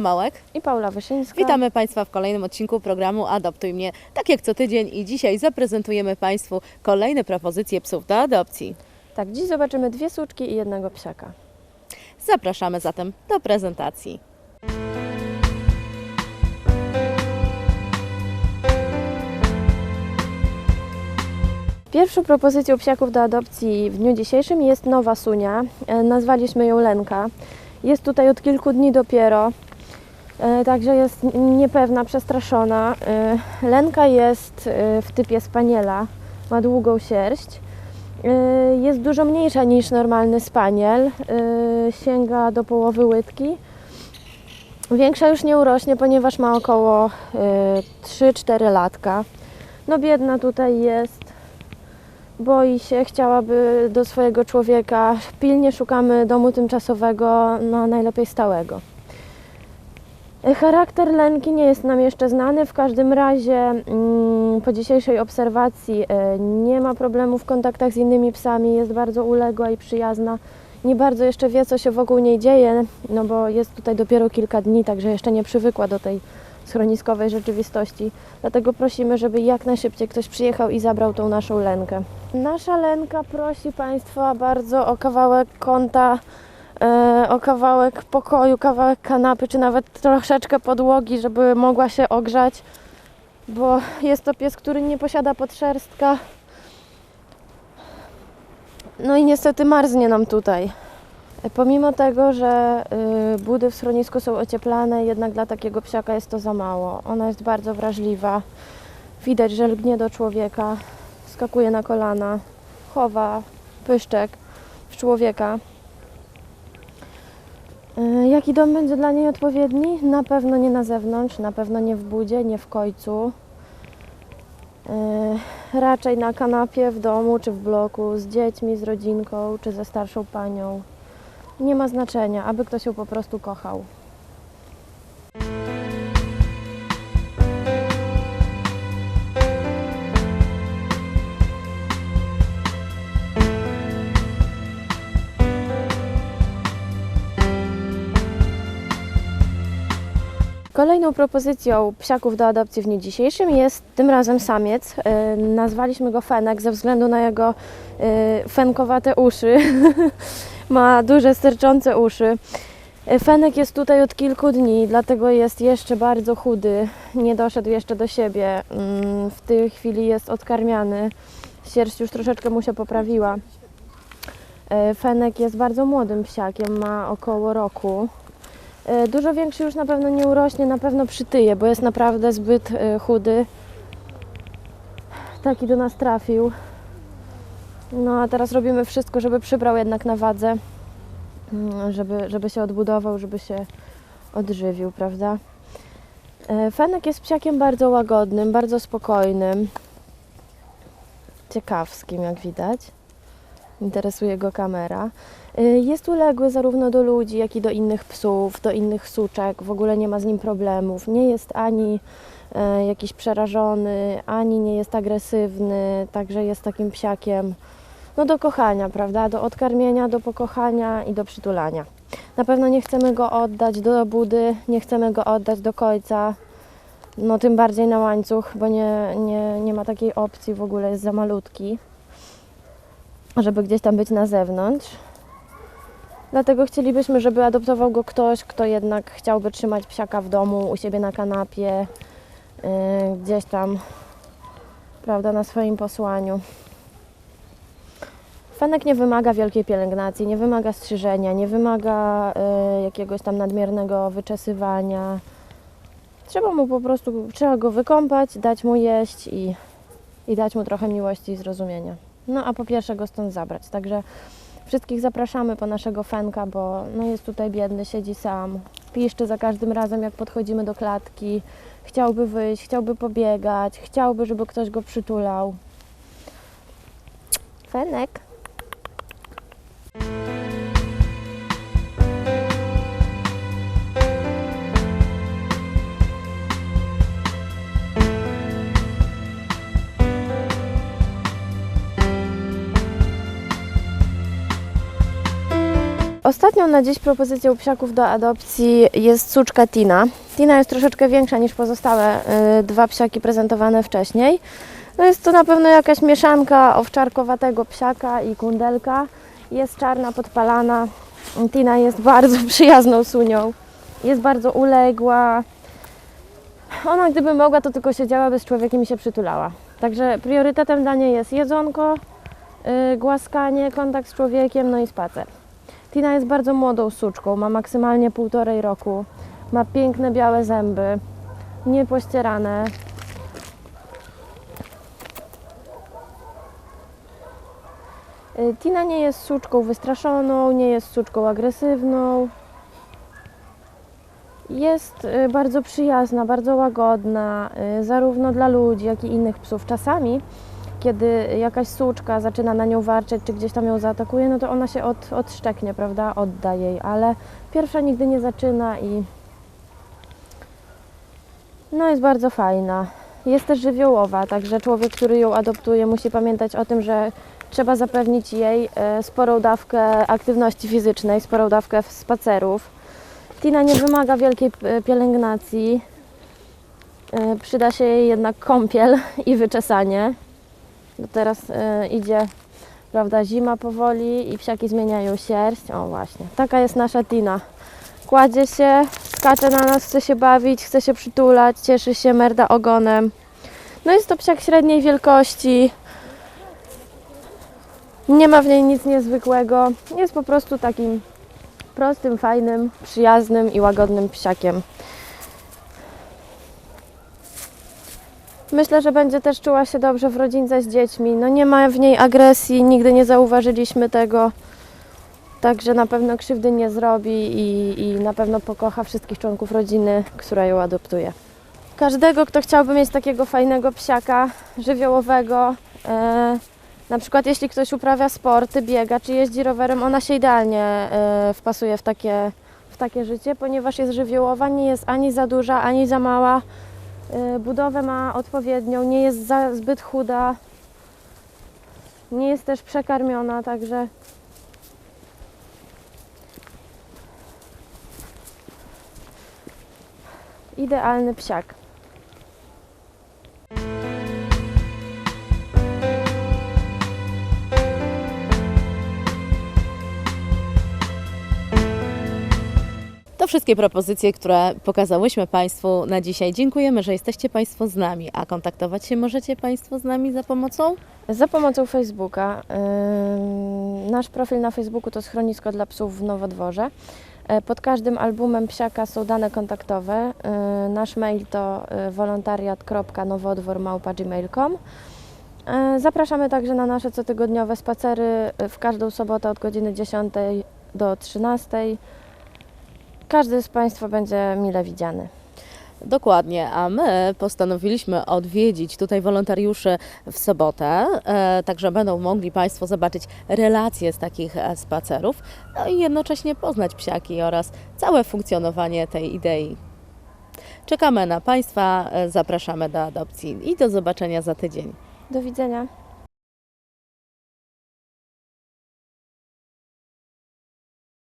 Małek. i Paula Wyszyńska. Witamy Państwa w kolejnym odcinku programu Adoptuj mnie. Tak jak co tydzień i dzisiaj zaprezentujemy Państwu kolejne propozycje psów do adopcji. Tak, dziś zobaczymy dwie suczki i jednego psiaka. Zapraszamy zatem do prezentacji. Pierwszą propozycją psiaków do adopcji w dniu dzisiejszym jest nowa sunia. E, Nazwaliśmy ją Lenka. Jest tutaj od kilku dni dopiero, także jest niepewna, przestraszona. E, Lenka jest e, w typie spaniela, ma długą sierść. E, Jest dużo mniejsza niż normalny spaniel, e, sięga do połowy łydki. Większa już nie urośnie, ponieważ ma około e, 3-4 latka. No biedna tutaj jest, boi się, chciałaby do swojego człowieka. Pilnie szukamy domu tymczasowego, no najlepiej stałego. E, Charakter Lenki nie jest nam jeszcze znany. W każdym razie mm, po dzisiejszej obserwacji e, nie ma problemu w kontaktach z innymi psami, jest bardzo uległa i przyjazna. Nie bardzo jeszcze wie, co się wokół niej dzieje, no bo jest tutaj dopiero kilka dni, także jeszcze nie przywykła do tej schroniskowej rzeczywistości. Dlatego prosimy, żeby jak najszybciej ktoś przyjechał i zabrał tą naszą Lenkę. Nasza Lenka prosi Państwa bardzo o kawałek e, o kawałek pokoju, kawałek kanapy, czy nawet troszeczkę podłogi, żeby mogła się ogrzać, bo jest to pies, który nie posiada podszerstka. No i niestety marznie nam tutaj. Pomimo tego, że y, budy w schronisku są ocieplane, jednak dla takiego psiaka jest to za mało. Ona jest bardzo wrażliwa. Widać, że lgnie do człowieka, skakuje na kolana, chowa pyszczek w człowieka. Y, Jaki dom będzie dla niej odpowiedni? Na pewno nie na zewnątrz, na pewno nie w budzie, nie w końcu. Y, Raczej na kanapie w domu czy w bloku z dziećmi, z rodzinką czy ze starszą panią. Nie ma znaczenia, aby ktoś ją po prostu kochał. Kolejną propozycją psiaków do adopcji w dniu dzisiejszym jest tym razem samiec. E, Nazwaliśmy go Fenek ze względu na jego e, fenkowate uszy. Ma duże, sterczące uszy. E, Fenek jest tutaj od kilku dni, dlatego jest jeszcze bardzo chudy. Nie doszedł jeszcze do siebie. Mm, W tej chwili jest odkarmiany. Sierść już troszeczkę mu się poprawiła. Fenek jest bardzo młodym psiakiem, ma około roku. E, Dużo większy już na pewno nie urośnie, na pewno przytyje, bo jest naprawdę zbyt e, chudy. Taki do nas trafił. No a teraz robimy wszystko, żeby przybrał jednak na wadze, mm, żeby, żeby się odbudował, żeby się odżywił, prawda? E, Fenek jest psiakiem bardzo łagodnym, bardzo spokojnym, ciekawskim, jak widać. Interesuje go kamera. Y, Jest uległy zarówno do ludzi, jak i do innych psów, do innych suczek. W ogóle nie ma z nim problemów. Nie jest ani e, jakiś przerażony, ani nie jest agresywny, także jest takim psiakiem no do kochania, prawda? Do odkarmienia, do pokochania i do przytulania. Na pewno nie chcemy go oddać do budy, nie chcemy go oddać do końca, no tym bardziej na łańcuch, bo nie, nie, nie ma takiej opcji, w ogóle jest za malutki, żeby gdzieś tam być na zewnątrz. Dlatego chcielibyśmy, żeby adoptował go ktoś, kto jednak chciałby trzymać psiaka w domu, u siebie na kanapie, yy, gdzieś tam, prawda, na swoim posłaniu. Fenek nie wymaga wielkiej pielęgnacji, nie wymaga strzyżenia, nie wymaga yy, jakiegoś tam nadmiernego wyczesywania. Trzeba mu po prostu, trzeba go wykąpać, dać mu jeść i, i dać mu trochę miłości i zrozumienia. No a po pierwsze go stąd zabrać. Także Wszystkich zapraszamy po naszego Fenka, bo no jest tutaj biedny, siedzi sam. Piszczy za każdym razem, jak podchodzimy do klatki. Chciałby wyjść, chciałby pobiegać, chciałby, żeby ktoś go przytulał. Fenek. Ostatnią na dziś propozycją psiaków do adopcji jest suczka Tina. Tina jest troszeczkę większa niż pozostałe y, dwa psiaki prezentowane wcześniej. No jest to na pewno jakaś mieszanka owczarkowatego psiaka i kundelka. Jest czarna, podpalana. Tina jest bardzo przyjazną sunią. Jest bardzo uległa. Ona gdyby mogła, to tylko siedziałaby z człowiekiem i się przytulała. Także priorytetem dla niej jest jedzonko, y, głaskanie, kontakt z człowiekiem, no i spacer. Tina jest bardzo młodą suczką, ma maksymalnie półtorej roku. Ma piękne białe zęby, niepościerane. Y, Tina nie jest suczką wystraszoną, nie jest suczką agresywną. Jest y, bardzo przyjazna, bardzo łagodna, y, zarówno dla ludzi, jak i innych psów. Czasami, kiedy jakaś suczka zaczyna na nią warczeć, czy gdzieś tam ją zaatakuje, no to ona się od, odszczeknie, prawda, odda jej, ale pierwsza nigdy nie zaczyna i no jest bardzo fajna. Jest też żywiołowa, także człowiek, który ją adoptuje, musi pamiętać o tym, że trzeba zapewnić jej e, sporą dawkę aktywności fizycznej, sporą dawkę spacerów. Tina nie wymaga wielkiej pielęgnacji. E, Przyda się jej jednak kąpiel i wyczesanie. Bo teraz e, idzie, prawda, zima powoli i psiaki zmieniają sierść. O właśnie, taka jest nasza Tina. Kładzie się, skacze na nas, chce się bawić, chce się przytulać, cieszy się, merda ogonem. No jest to psiak średniej wielkości. Nie ma w niej nic niezwykłego. Jest po prostu takim prostym, fajnym, przyjaznym i łagodnym psiakiem. Myślę, że będzie też czuła się dobrze w rodzince z dziećmi. No nie ma w niej agresji, nigdy nie zauważyliśmy tego. Także na pewno krzywdy nie zrobi i, i na pewno pokocha wszystkich członków rodziny, która ją adoptuje. Każdego, kto chciałby mieć takiego fajnego psiaka żywiołowego, e, na przykład jeśli ktoś uprawia sporty, biega czy jeździ rowerem, ona się idealnie e, wpasuje w takie, w takie życie, ponieważ jest żywiołowa, nie jest ani za duża, ani za mała. E, budowę ma odpowiednią, nie jest za, zbyt chuda, nie jest też przekarmiona, także idealny psiak. Wszystkie propozycje, które pokazałyśmy Państwu na dzisiaj. Dziękujemy, że jesteście Państwo z nami, a kontaktować się możecie Państwo z nami za pomocą? Za pomocą Facebooka. Nasz profil na Facebooku to schronisko dla psów w Nowodworze. E, Pod każdym albumem psiaka są dane kontaktowe. E, Nasz mail to e, wolontariat.nowodwór.gmail.com E, Zapraszamy także na nasze cotygodniowe spacery w każdą sobotę od godziny 10 do 13. Każdy z Państwa będzie mile widziany. Dokładnie, a my postanowiliśmy odwiedzić tutaj wolontariuszy w sobotę, e, także będą mogli Państwo zobaczyć relacje z takich e, spacerów, no i jednocześnie poznać psiaki oraz całe funkcjonowanie tej idei. Czekamy na Państwa, e, zapraszamy do adopcji i do zobaczenia za tydzień. Do widzenia.